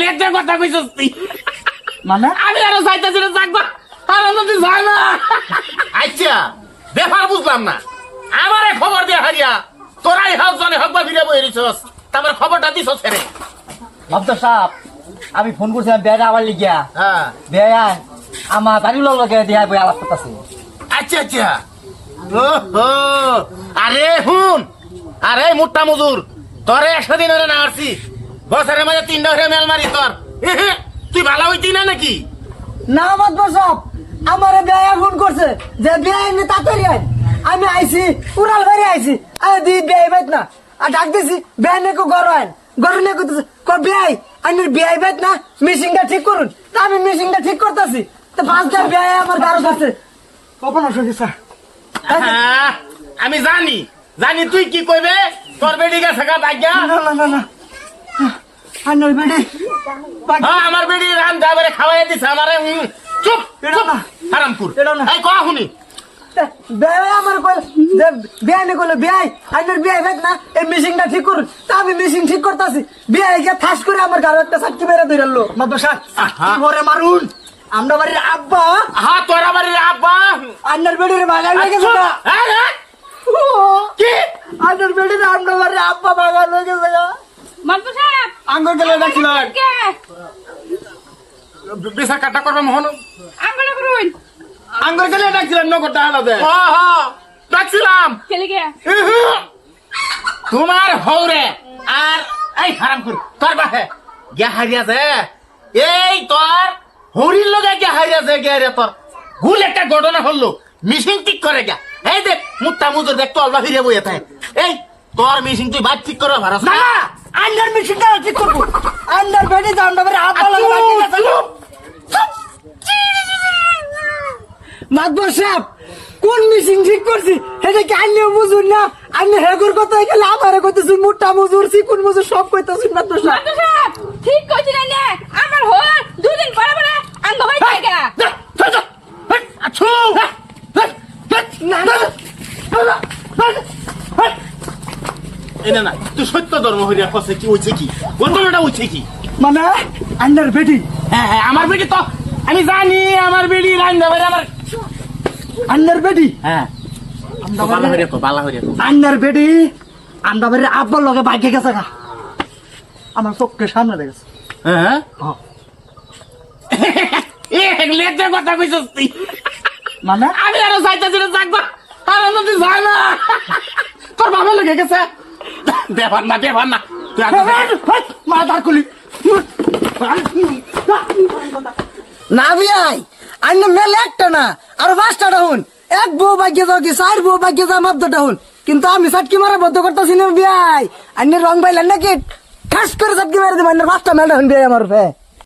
লেজে কথা কইছস তুই? মানে? আমি আরও চাইতেছি না থাকবা আর যদি যায় না। আচ্ছা ব্যাপার বুঝলাম না। আমারে খবর দে হারিয়া তোরাই হোক জনে হোক বা ফিরে বই রিছস তারপর খবরটা দিছস রে। ভক্ত সাহেব আমি ফোন করছিলাম বেড়া আবার লিখিয়া। হ্যাঁ। বেয়া আমার বাড়ির লোক লগে দিয়া বই আলাপ করতেছে। আচ্ছা আচ্ছা। ওহো আরে হুন আরে মুট্টা মজুর তোরে একশো দিন ধরে না আসছি বছরের মাঝে তিনটা হয়ে মেল মারি তোর। তুই ভালো হইতি না নাকি? না মাতবর সব। আমার বেয়া ফোন করছে। যে বেয়া এনে তাড়াতাড়ি আয় আমি আইছি উড়াল বাড়ি আইছি। আরে দি বেয়া বাইত না। আর ডাক দিছি বেয়া নেকো গর আইন। গর নেকো ক বেয়াই আইনের বেয়া বাইত না। মিশিংটা ঠিক করুন। তা আমি মিশিংটা ঠিক করতেছি। তো পাঁচটা বেয়া আমার গারো কাছে কখন অসুখী স্যার। হ্যাঁ, আমি জানি। জানি তুই কি কইবে? তোর বেডি গেছে গা না না না। আইনের বেডি হ্যাঁ আমার বেডি রান যাবারে খাওয়াই দিছে আমারে চুপ চুপ না। হারাম কুর না। এই কয়া শুনি। আমার নে কইলো বেয়াই আইনের বেয়াই বাইত না এই মিশিংটা ঠিক করুন তা আমি মিশিং ঠিক করতেছি। বেয়াই গিয়ে ঠাস করে আমার গারো একটা সাক্ষী মেরে ধরলো মাদ্রাসা। ঘরে মারুন। আমরা বাড়ির আব্বা। হ্যাঁ তোরা বাড়ির আব্বা। আন্নার বেডির বাগান হ্যাঁ, হ্যাঁ, কি? আন্নার বেডির আমরা বাড়ির আব্বা বাগান আঙ্গুর গেলে ডাকছিলেন কে? বিচার কাটা করবে মোহন। আঙ্গুলে করুন আঙ্গুর গেলে ডাকছিলেন হ্যাঁ হ্যাঁ। ডাকছিলাম তোমার হৌরে আর এই হারাম কর তোর বাহে গে হারিয়াছে। এই তোর হরির লগে গে হারিয়াছে গে রে তোর। ভুল একটা ঘটনা হলো মিশিং ঠিক করে গা এই দেখ মুত্তা মুজুর দেখ তো অল্পা ফিরে বইয়ে থাকে। এই তোর মিশিং তুই বাদ ঠিক করে ভারস না! আন্নার মিশিংটা ঠিক করব আন্নার বেডি তো আমরা বাড়ির আব্বা লাগে বাকি গেছে না। মাতবর সাহেব কোন মিশিং ঠিক করছি এটা কি আন্নিও বুঝুন না আন্নি হেগুর কথা গেলে আমার কইতেছি মোটা মজুর চিকুন মজুর সব কইতেছি মাতবর সাহেব ঠিক কইছি না নে আমার হল দুদিন পরে পরে আঙ্গ হই থাকে আছু না না এই না না তুই সত্য ধর্ম হইয়া কসে কি হইছে কি? ঘটনাটা হইছে কি? মানে আন্নার বেটি? হ্যাঁ হ্যাঁ আমার বেটি তো আমি জানি আমার বেটি আমার বেটি? হ্যাঁ। বালা হইয়া বালা হইয়া বেটি? আব্বার লগে বাইকে গেছে গা। আমার চোখের সামনে দেখেছে? হ্যাঁ? হ্যাঁ। এ লেজে কথা কইছস তুই। মানে? আমি আরও চাইতেছি না থাকবা আর যায় না। তোর বাবা লেগে গেছে। দেবার না দেবার না। তুই। মা তার করলি। না বিয়াই আন্য মেলে একটা না আর পাঁচটা ডাউন এক বউ ভাগ্যে যাও কি চার বউ ভাগ্যে যাও মাপ ডাউন কিন্তু আমি সাটকি মারা বদ্ধ করতেছি না বিয়াই। আন্য রং বাইলেন নাকি? ঠাস করে সাটকি মারা দেবেন পাঁচটা মেল ডাউন বিয়াই আমার ফে